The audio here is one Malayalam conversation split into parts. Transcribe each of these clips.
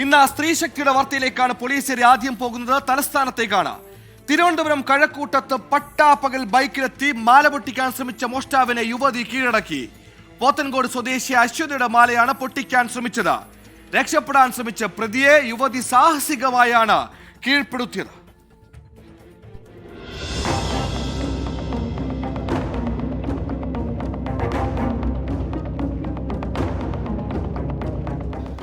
ഇന്ന് സ്ത്രീ ശക്തിയുടെ വാർത്തയിലേക്കാണ് പോലീസ് ആദ്യം പോകുന്നത്. തലസ്ഥാനത്തേക്കാണ്. തിരുവനന്തപുരം കഴക്കൂട്ടത്ത് പട്ടാപ്പകൽ ബൈക്കിലെത്തി മാല പൊട്ടിക്കാൻ ശ്രമിച്ച മോഷ്ടാവിനെ യുവതി കീഴടക്കി. പോത്തൻകോട് സ്വദേശി അശ്വതിയുടെ മാലയാണ് പൊട്ടിക്കാൻ ശ്രമിച്ചത്. രക്ഷപ്പെടാൻ ശ്രമിച്ച പ്രതിയെ യുവതി സാഹസികമായാണ് കീഴ്പ്പെടുത്തിയത്.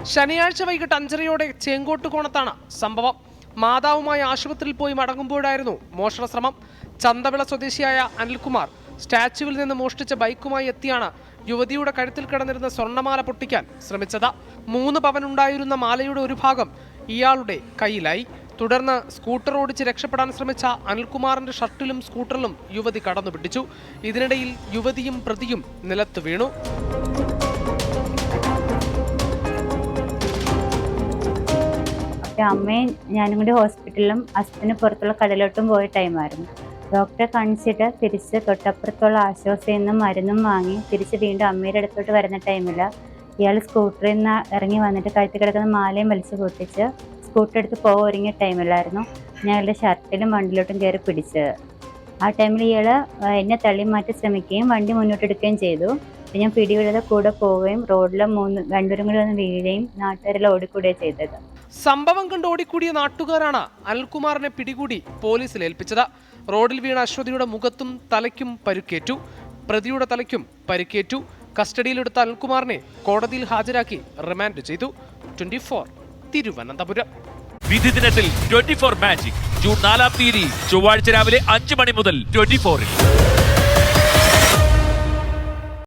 ശനിയാഴ്ച വൈകിട്ട് അഞ്ചരയോടെ ചേങ്കോട്ടുകോണത്താണ് സംഭവം. മാതാവുമായി ആശുപത്രിയിൽ പോയി മടങ്ങുമ്പോഴായിരുന്നു മോഷണ ശ്രമം. ചന്തവിള സ്വദേശിയായ അനിൽകുമാർ സ്റ്റാച്യുവിൽ നിന്ന് മോഷ്ടിച്ച ബൈക്കുമായി എത്തിയാണ് യുവതിയുടെ കഴുത്തിൽ കിടന്നിരുന്ന സ്വർണമാല പൊട്ടിക്കാൻ ശ്രമിച്ചത്. മൂന്ന് പവനുണ്ടായിരുന്ന മാലയുടെ ഒരു ഭാഗം ഇയാളുടെ കയ്യിലായി. തുടർന്ന് സ്കൂട്ടർ ഓടിച്ച് രക്ഷപ്പെടാൻ ശ്രമിച്ച അനിൽകുമാറിന്റെ ഷർട്ടിലും സ്കൂട്ടറിലും യുവതി കടന്നു പിടിച്ചു ഇതിനിടയിൽ യുവതിയും പ്രതിയും നിലത്ത് വീണു. അപ്പോൾ അമ്മയും ഞാനും കൂടി ഹോസ്പിറ്റലിലും ഹസ്ബൻഡ് പുറത്തുള്ള കടലോട്ടും പോയ ടൈമായിരുന്നു ഡോക്ടറെ കാണിച്ചിട്ട് തിരിച്ച് തൊട്ടപ്പുറത്തുള്ള ആശ്വാസയിൽ നിന്നും മരുന്നും വാങ്ങി തിരിച്ച് വീണ്ടും അമ്മയുടെ അടുത്തോട്ട് വരുന്ന ടൈമിൽ ഇയാൾ സ്കൂട്ടറിൽ നിന്ന് ഇറങ്ങി വന്നിട്ട് കഴുത്തി കിടക്കുന്ന മാലയും വലിച്ചു പൊട്ടിച്ച് സ്കൂട്ടർ എടുത്ത് പോകാൻ ഒരുങ്ങിയ ടൈമിലായിരുന്നു ഞങ്ങളുടെ ഷർട്ടിലും വണ്ടിലോട്ടും കയറി പിടിച്ചത്. ആ ടൈമിൽ ഇയാൾ എന്നെ തള്ളി മാറ്റി ശ്രമിക്കുകയും വണ്ടി മുന്നോട്ടെടുക്കുകയും ചെയ്തു. ഞാൻ പിടിവിടാതെ കൂടെ പോവുകയും റോഡിൽ മൂന്ന് രണ്ടുപേരും കൂടി വന്ന് വീഴുകയും നാട്ടുകാരെല്ലാം ഓടിക്കൂടുകയും ചെയ്തത്. സംഭവം കണ്ട് ഓടിക്കൂടിയ നാട്ടുകാരാണ് അനിൽകുമാറിനെ പിടികൂടി പോലീസിൽ ഏൽപ്പിച്ചത്. റോഡിൽ വീണ അശ്വതിയുടെ മുഖത്തും തലയ്ക്കും പരുക്കേറ്റു. പ്രതിയുടെ തലയ്ക്കും പരുക്കേറ്റു. കസ്റ്റഡിയിലെടുത്ത അനിൽകുമാറിനെ കോടതിയിൽ ഹാജരാക്കി റിമാൻഡ് ചെയ്തു. Twenty four Thiruvananthapuram. വിധി ദിനത്തിൽ ട്വന്റി ഫോർ മാജിക്. ജൂൺ നാലാം തീയതി ചൊവ്വാഴ്ച രാവിലെ അഞ്ച് മണി മുതൽ ട്വന്റി ഫോറിൽ.